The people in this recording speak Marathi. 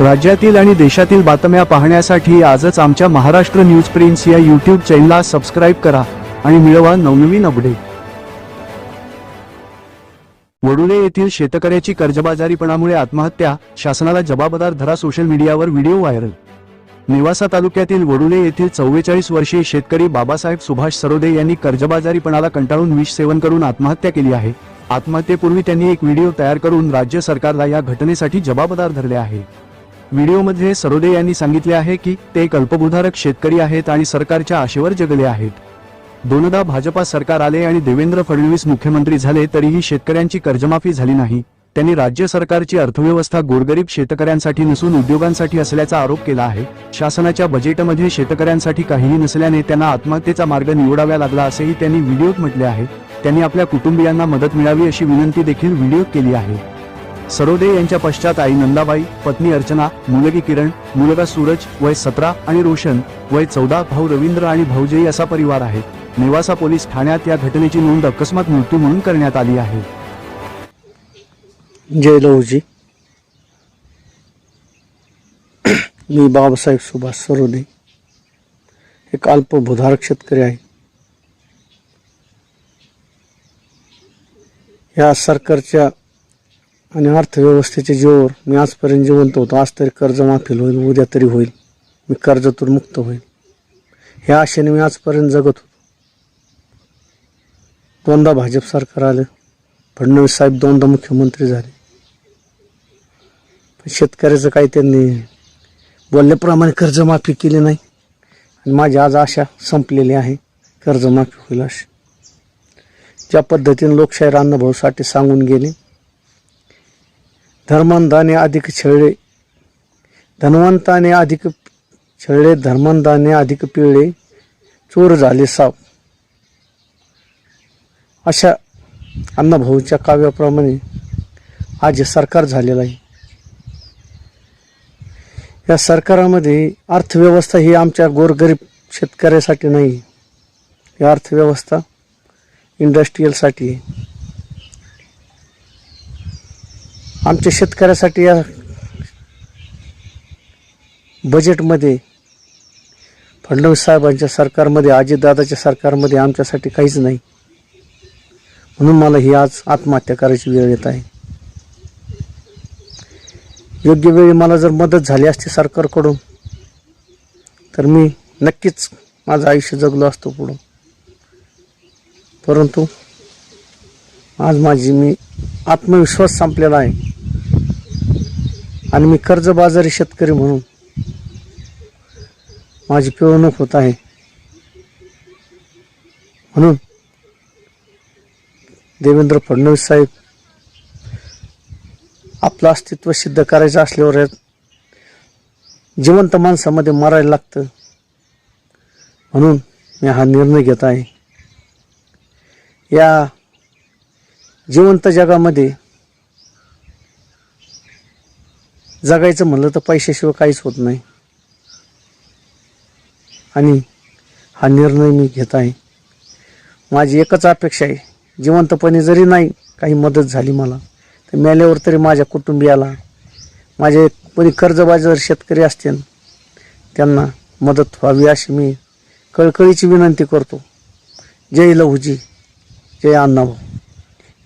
राज्यातील आणि देशातील बातम्या पाहण्यासाठी आजच आमच्या महाराष्ट्र न्यूज प्रिन्स या यूट्यूब चॅनलला सबस्क्राईब करा आणि मिळवा नवनवीन अपडेट वडुले येथील शेतकऱ्याची कर्जबाजारीपणामुळे आत्महत्या शासनाला जबाबदार धरा सोशल मीडियावर व्हिडिओ व्हायरल नेवासा तालुक्यातील वडुले येथील चव्वेचाळीस वर्षीय शेतकरी बाबासाहेब सुभाष सरोदे यांनी कर्जबाजारीपणाला कंटाळून विष सेवन करून आत्महत्या केली आहे. आत्महत्येपूर्वी त्यांनी एक व्हिडिओ तयार करून राज्य सरकारला या घटनेसाठी जबाबदार धरले आहे. व्हिडिओमध्ये सरोदे यांनी सांगितले आहे की ते एक अल्पभूधारक शेतकरी आहेत आणि सरकारच्या आशेवर जगले आहेत. दोनदा भाजपा सरकार आले आणि देवेंद्र फडणवीस मुख्यमंत्री झाले तरीही शेतकऱ्यांची कर्जमाफी झाली नाही. त्यांनी राज्य सरकारची अर्थव्यवस्था गोरगरीब शेतकऱ्यांसाठी नसून उद्योगांसाठी असल्याचा आरोप केला आहे. शासनाच्या बजेटमध्ये शेतकऱ्यांसाठी काहीही नसल्याने त्यांना आत्महत्येचा मार्ग निवडावा लागला असेही त्यांनी व्हिडिओत म्हटले आहे. त्यांनी आपल्या कुटुंबियांना मदत मिळावी अशी विनंती देखील व्हिडिओत केली आहे. सरोदे यांच्या पश्चात आई नंदाबाई पत्नी अर्चना मुलगी किरण मुलगा सूरज वय सतरा आणि रोशन वय चौदा भाऊ रवींद्र आणि भाऊजयी असा परिवार आहे. नेवासा पोलीस ठाण्यात या घटनेची नोंद अकस्मात मृत्यू म्हणून करण्यात आली आहे. जय लहूजी. मी बाबासाहेब सुभाष सरोदे. एक अल्पभूधारक शेतकरी आहे. या सरकारच्या आणि अर्थव्यवस्थेच्या जीवावर मी आजपर्यंत जिवंत होतो. आज तरी कर्जमाफी होईल उद्या तरी होईल. मी कर्जातून मुक्त होईल. ह्या आशेने मी आजपर्यंत जगत होतो. दोनदा भाजप सरकार आलं. फडणवीस साहेब दोनदा मुख्यमंत्री झाले. पण शेतकऱ्याचं काही त्यांनी बोलल्याप्रमाणे कर्जमाफी केली नाही. आणि माझी आज आशा संपलेली आहे कर्जमाफी होईल अशी. ज्या पद्धतीने लोकशाही अण्णाभाऊ साठे सांगून गेले धर्मांधाने अधिक छळले धनवंताने अधिक छळले धर्मांधाने अधिक पिळले चोर झाले साप. अशा अण्णाभाऊच्या काव्याप्रमाणे आज सरकार झालेलं आहे. या सरकारामध्ये अर्थव्यवस्था ही आमच्या गोरगरीब शेतकऱ्यासाठी नाही ही अर्थव्यवस्था इंडस्ट्रीयलसाठी आहे. आमच्या शेतकऱ्यासाठी या बजेटमध्ये फडणवीस साहेबांच्या सरकारमध्ये अजितदादाच्या सरकारमध्ये आमच्यासाठी काहीच नाही. म्हणून मला ही आज आत्महत्या करायची वेळ येत आहे. योग्य वेळी मला जर मदत झाली असती सरकारकडून तर मी नक्कीच माझं आयुष्य जगलो असतो पुढं. परंतु आज माझी मी आत्मविश्वास संपलेला आहे. आणि मी कर्जबाजारी शेतकरी म्हणून माझी पिळवणूक होत आहे. म्हणून देवेंद्र फडणवीस साहेब आपलं अस्तित्व सिद्ध करायचं असल्यावर जिवंत माणसामध्ये मारायला लागतं. म्हणून मी हा निर्णय घेत आहे. या जिवंत जगामध्ये जगायचं म्हणलं तर पैशाशिवाय काहीच होत नाही. आणि हा निर्णय मी घेत आहे. माझी एकच अपेक्षा आहे. जिवंतपणे जरी नाही काही मदत झाली मला तर मेल्यावर तरी माझ्या कुटुंबियाला माझे कोणी कर्जबाजार शेतकरी असतील त्यांना मदत व्हावी अशी मी कळकळीची विनंती करतो. जय लहूजी जय अण्णाभाऊ